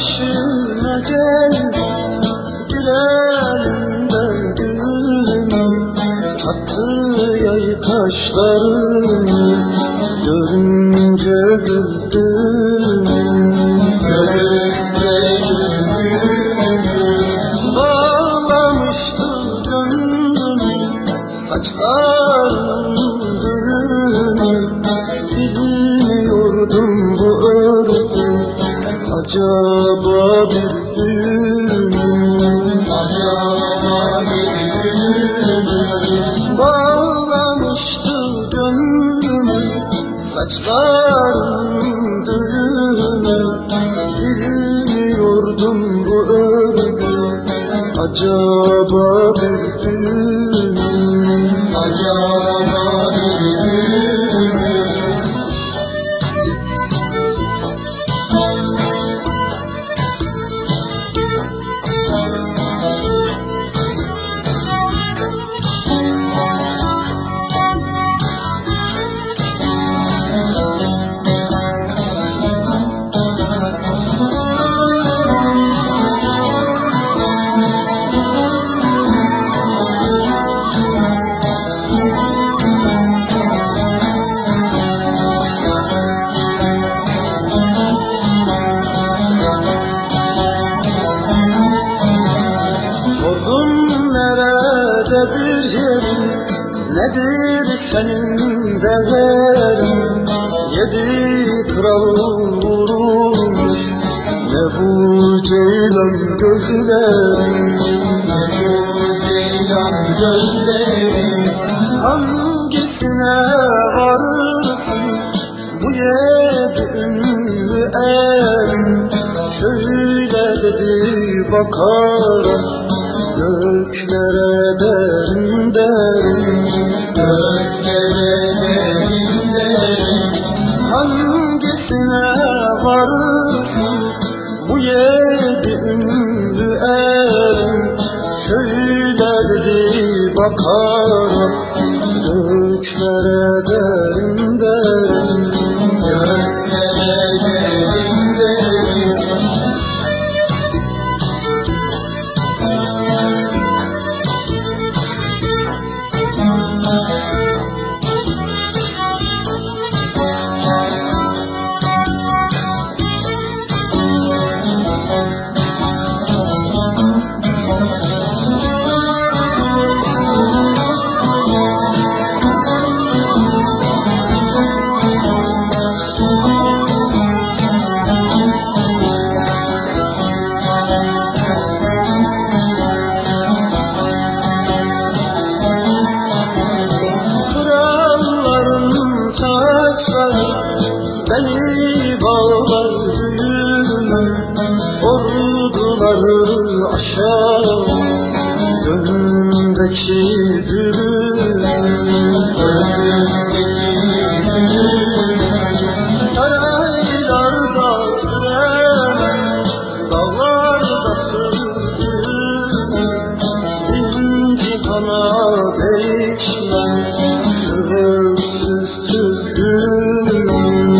başına gel Gülelim de gülüm Çattı yay kaşlarını Görünce güldüm Görünce güldüm Bağlamıştı gönlüm Saçlarının gülünü Bilmiyordum Acaba bir düğün Acaba bir düğün Bağlamıştı gönlümü Saçlarının düğünü Bilmiyordum bu örgü Acaba bir düğün Sordum nerededir yerin Nedir senin değerin Yedi kral vurulmuş Ne bu ceylan gözlerin Ne ceylan gözlerin Hangisine varırsın? Bu yedi ünlü erin Şöyle dedi bakarak Göklere derin derin Göklere derin derin Hangisine varırsın Bu yedi ünlü erin Şöyle dedi bakarak Göklere derin beni bağlar düğünü Orduları aşar gönlümdeki düğün Saraylarda süren dağlarda sürdüm Bin cihana değişmez öksüz türküm